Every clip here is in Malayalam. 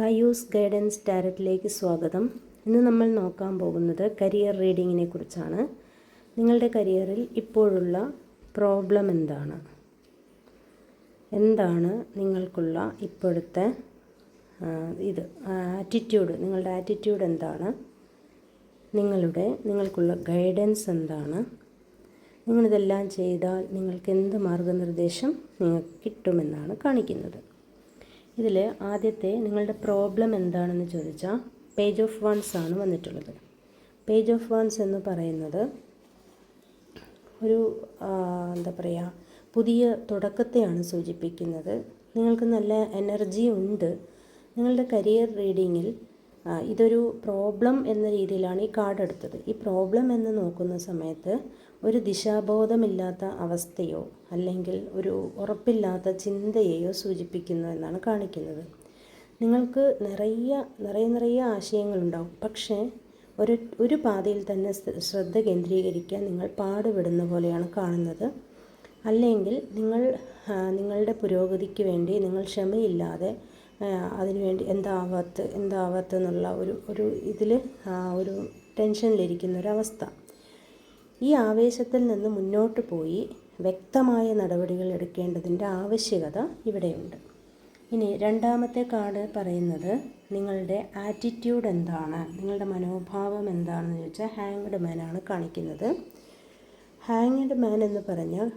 ഗായൂസ് ഗൈഡൻസ് ഡയറക്റ്റിലേക്ക് സ്വാഗതം. ഇന്ന് നമ്മൾ നോക്കാൻ പോകുന്നത് കരിയർ റീഡിങ്ങിനെ കുറിച്ചാണ്. നിങ്ങളുടെ കരിയറിൽ ഇപ്പോഴുള്ള പ്രോബ്ലം എന്താണ്? എന്താണ് നിങ്ങൾക്കുള്ള ഇപ്പോഴത്തെ ഇത് ആറ്റിറ്റ്യൂഡ് നിങ്ങളുടെ ആറ്റിറ്റ്യൂഡ് എന്താണ്? നിങ്ങളുടെ നിങ്ങൾക്കുള്ള ഗൈഡൻസ് എന്താണ്? നിങ്ങളിതെല്ലാം ചെയ്താൽ നിങ്ങൾക്ക് എന്ത് മാർഗനിർദ്ദേശം നിങ്ങൾക്ക് കിട്ടുമെന്നാണ് കാണിക്കുന്നത്. ഇതിൽ ആദ്യത്തെ നിങ്ങളുടെ പ്രോബ്ലം എന്താണെന്ന് ചോദിച്ചാൽ പേജ് ഓഫ് വൺസ് ആണ് വന്നിട്ടുള്ളത്. പേജ് ഓഫ് വൺസ് എന്ന് പറയുന്നത് ഒരു എന്താ പറയുക പുതിയ തുടക്കത്തെയാണ് സൂചിപ്പിക്കുന്നത്. നിങ്ങൾക്ക് നല്ല എനർജി ഉണ്ട്. നിങ്ങളുടെ കരിയർ റീഡിങ്ങിൽ ഇതൊരു പ്രോബ്ലം എന്ന രീതിയിലാണ് ഈ കാർഡ് എടുത്തത്. ഈ പ്രോബ്ലം എന്ന് നോക്കുന്ന സമയത്ത് ഒരു ദിശാബോധമില്ലാത്ത അവസ്ഥയോ അല്ലെങ്കിൽ ഒരു ഉറപ്പില്ലാത്ത ചിന്തയെയോ സൂചിപ്പിക്കുന്നു എന്നാണ് കാണിക്കുന്നത്. നിങ്ങൾക്ക് നിറയെ നിറയെ നിറയെ ആശയങ്ങളുണ്ടാവും. പക്ഷേ ഒരു ഒരു പാതയിൽ തന്നെ ശ്രദ്ധ കേന്ദ്രീകരിക്കാൻ നിങ്ങൾ പാടുപെടുന്ന പോലെയാണ് കാണുന്നത്. അല്ലെങ്കിൽ നിങ്ങൾ നിങ്ങളുടെ പുരോഗതിക്ക് വേണ്ടി നിങ്ങൾ ക്ഷമയില്ലാതെ അതിനുവേണ്ടി എന്താവാത്ത എന്താവാത്തെന്നുള്ള ഒരു ഒരു ഇതിൽ ഒരു ടെൻഷനിലിരിക്കുന്ന ഒരവസ്ഥ ഈ ആവേശത്തിൽ നിന്ന് മുന്നോട്ട് പോയി വ്യക്തമായ നടപടികൾ എടുക്കേണ്ടതിന്റെ ആവശ്യകത ഇവിടെയുണ്ട്. ഇനി രണ്ടാമത്തെ കാർഡ് പറയുന്നത് നിങ്ങളുടെ ആറ്റിറ്റ്യൂഡ് എന്താണ്? നിങ്ങളുടെ മനോഭാവം എന്താണെന്ന് ചോദിച്ചാൽ ഹാങ്ഡ് മാനാണ് കാണിക്കുന്നത്. ഹാങ്ഡ് മാൻ എന്ന് പറഞ്ഞാൽ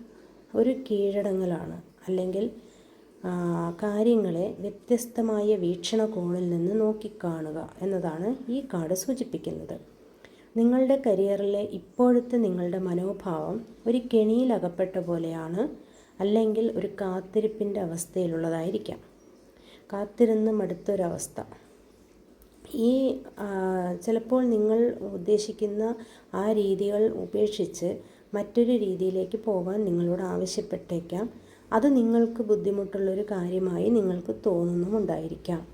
ഒരു കീഴടങ്ങലാണ്. അല്ലെങ്കിൽ കാര്യങ്ങളെ വ്യത്യസ്തമായ വീക്ഷണകോണിൽ നിന്ന് നോക്കിക്കാണുക എന്നതാണ് ഈ കാർഡ് സൂചിപ്പിക്കുന്നത്. നിങ്ങളുടെ കരിയറിലെ ഇപ്പോഴത്തെ നിങ്ങളുടെ മനോഭാവം ഒരു കെണിയിലകപ്പെട്ട പോലെയാണ് അല്ലെങ്കിൽ ഒരു കാത്തിരിപ്പിന്റെ അവസ്ഥയിലുള്ളതായിരിക്കാം. കാത്തിരുന്ന് മടുത്തൊരവസ്ഥ ഈ ചിലപ്പോൾ നിങ്ങൾ ഉദ്ദേശിക്കുന്ന ആ രീതികൾ ഉപേക്ഷിച്ച് മറ്റൊരു രീതിയിലേക്ക് പോകാൻ നിങ്ങളോട് ആവശ്യപ്പെട്ടേക്കാം. അത് നിങ്ങൾക്ക് ബുദ്ധിമുട്ടുള്ളൊരു കാര്യമായി നിങ്ങൾക്ക് തോന്നുന്നുമുണ്ടായിരിക്കാം.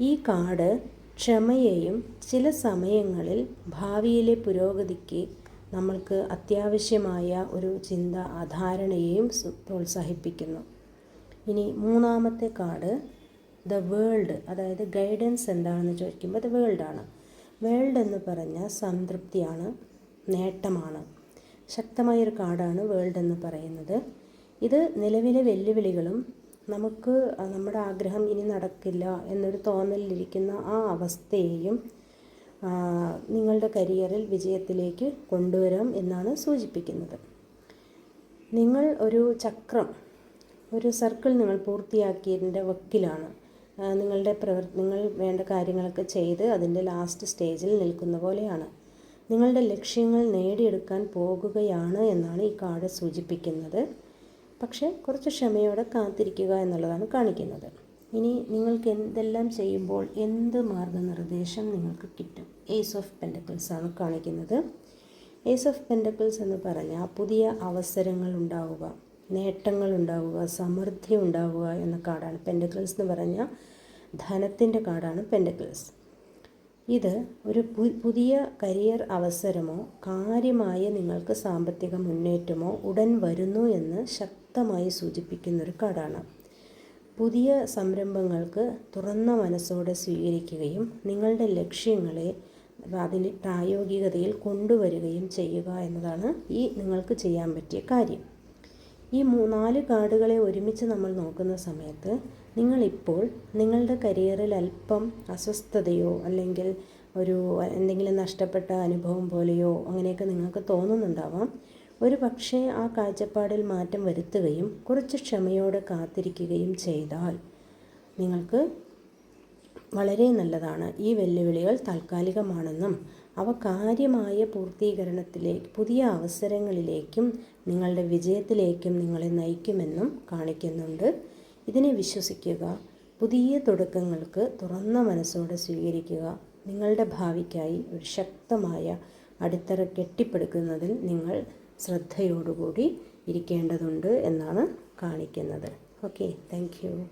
ഈ കാർഡ് ക്ഷമയെയും ചില സമയങ്ങളിൽ ഭാവിയിലെ പുരോഗതിക്ക് നമ്മൾക്ക് അത്യാവശ്യമായ ഒരു ചിന്ത ധാരണയെയും സു- പ്രോത്സാഹിപ്പിക്കുന്നു. ഇനി മൂന്നാമത്തെ കാർഡ് ദ വേൾഡ് അതായത് ഗൈഡൻസ് എന്താണെന്ന് ചോദിക്കുമ്പോൾ ദ വേൾഡാണ്. വേൾഡ് എന്ന് പറഞ്ഞാൽ സംതൃപ്തിയാണ് നേട്ടമാണ്. ശക്തമായൊരു കാർഡാണ് വേൾഡ് എന്ന് പറയുന്നത്. ഇത് നിലവിലെ വെല്ലുവിളികളും നമുക്ക് നമ്മുടെ ആഗ്രഹം ഇനി നടക്കില്ല എന്നൊരു തോന്നലിലിരിക്കുന്ന ആ അവസ്ഥയെയും നിങ്ങളുടെ കരിയറിൽ വിജയത്തിലേക്ക് കൊണ്ടുവരാം എന്നാണ് സൂചിപ്പിക്കുന്നത്. നിങ്ങൾ ഒരു ചക്രം ഒരു സർക്കിൾ നിങ്ങൾ പൂർത്തിയാക്കിയതിന്റെ വക്കിലാണ്. നിങ്ങളുടെ പ്രവർത്തനങ്ങൾ നിങ്ങൾ വേണ്ട കാര്യങ്ങളൊക്കെ ചെയ്ത് അതിന്റെ ലാസ്റ്റ് സ്റ്റേജിൽ നിൽക്കുന്ന പോലെയാണ്. നിങ്ങളുടെ ലക്ഷ്യങ്ങൾ നേടിയെടുക്കാൻ പോകുകയാണ് എന്നാണ് ഈ കാർഡ് സൂചിപ്പിക്കുന്നത്. പക്ഷേ കുറച്ച് ക്ഷമയോടെ കാത്തിരിക്കുക എന്നുള്ളതാണ് കാണിക്കുന്നത്. ഇനി നിങ്ങൾക്ക് എന്തെല്ലാം ചെയ്യുമ്പോൾ എന്ത് മാർഗനിർദ്ദേശം നിങ്ങൾക്ക് കിട്ടും? ഏസ് ഓഫ് പെൻഡക്കിൾസ് ആണ് കാണിക്കുന്നത്. ഏസ് ഓഫ് പെൻഡക്കിൾസ് എന്ന് പറഞ്ഞാൽ പുതിയ അവസരങ്ങൾ ഉണ്ടാവുക നേട്ടങ്ങൾ ഉണ്ടാവുക സമൃദ്ധി ഉണ്ടാവുക എന്ന കാർഡാണ്. പെൻഡക്കിൾസ് എന്ന് പറഞ്ഞാൽ ധനത്തിന്റെ കാർഡാണ് പെൻഡക്കിൾസ് ഇത് ഒരു പുതിയ കരിയർ അവസരമോ കാര്യമായ നിങ്ങൾക്ക് സാമ്പത്തിക മുന്നേറ്റമോ ഉടൻ വരുന്നു എന്ന് ശക്തമായി സൂചിപ്പിക്കുന്നൊരു കാർഡാണ് പുതിയ സംരംഭങ്ങൾക്ക് തുറന്ന മനസ്സോടെ സ്വീകരിക്കുകയും നിങ്ങളുടെ ലക്ഷ്യങ്ങളെ അതിന് പ്രായോഗികതയിൽ കൊണ്ടുവരികയും ചെയ്യുക എന്നതാണ് ഈ നിങ്ങൾക്ക് ചെയ്യാൻ പറ്റിയ കാര്യം. ഈ മൂ നാല് കാർഡുകളെ ഒരുമിച്ച് നമ്മൾ നോക്കുന്ന സമയത്ത് നിങ്ങളിപ്പോൾ നിങ്ങളുടെ കരിയറിൽ അല്പം അസ്വസ്ഥതയോ അല്ലെങ്കിൽ ഒരു എന്തെങ്കിലും നഷ്ടപ്പെട്ട അനുഭവം പോലെയോ അങ്ങനെയൊക്കെ നിങ്ങൾക്ക് തോന്നുന്നുണ്ടാവാം. ഒരു പക്ഷേ ആ കാഴ്ചപ്പാടിൽ മാറ്റം വരുത്തുകയും കുറച്ച് ക്ഷമയോടെ കാത്തിരിക്കുകയും ചെയ്താൽ നിങ്ങൾക്ക് വളരെ നല്ലതാണ്. ഈ വെല്ലുവിളികൾ താൽക്കാലികമാണെന്നും അവ കാര്യമായ പൂർത്തീകരണത്തിലേക്ക് പുതിയ അവസരങ്ങളിലേക്കും നിങ്ങളുടെ വിജയത്തിലേക്കും നിങ്ങളെ നയിക്കുമെന്നും കാണിക്കുന്നുണ്ട്. ഇതിനെ വിശ്വസിക്കുക പുതിയ തുടക്കങ്ങൾക്ക് തുറന്ന മനസ്സോടെ സ്വീകരിക്കുക നിങ്ങളുടെ ഭാവിക്കായി ഒരു ശക്തമായ അടിത്തറ കെട്ടിപ്പടുക്കുന്നതിൽ നിങ്ങൾ ശ്രദ്ധയോടുകൂടി ഇരിക്കേണ്ടതുണ്ട് എന്നാണ് കാണിക്കുന്നത്. Okay thank